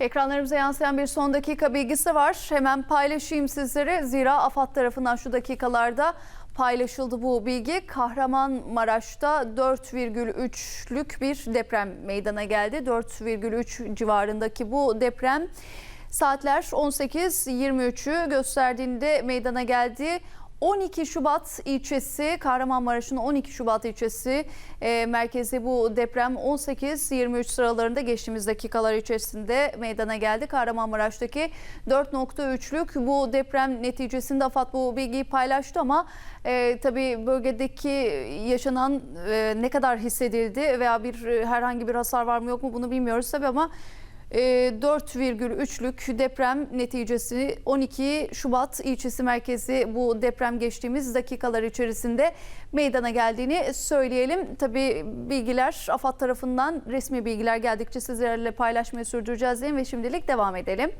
Ekranlarımıza yansıyan bir son dakika bilgisi var. Hemen paylaşayım sizlere. Zira AFAD tarafından şu dakikalarda paylaşıldı bu bilgi. Kahramanmaraş'ta 4,3'lük bir deprem meydana geldi. 4,3 civarındaki bu deprem saatler 18.23'ü gösterdiğinde meydana geldi. 12 Şubat ilçesi Kahramanmaraş'ın 12 Şubat ilçesi e, merkezi bu deprem 18-23 sıralarında geçtiğimiz dakikalar içerisinde meydana geldi. Kahramanmaraş'taki 4.3'lük bu deprem neticesinde AFAD bu bilgiyi paylaştı ama e, tabii bölgedeki yaşanan e, ne kadar hissedildi veya bir e, herhangi bir hasar var mı yok mu bunu bilmiyoruz tabii ama 4,3'lük deprem neticesi 12 Şubat ilçesi merkezi bu deprem geçtiğimiz dakikalar içerisinde meydana geldiğini söyleyelim. Tabii bilgiler AFAD tarafından resmi bilgiler geldikçe sizlerle paylaşmayı sürdüreceğiz diyeyim ve şimdilik devam edelim.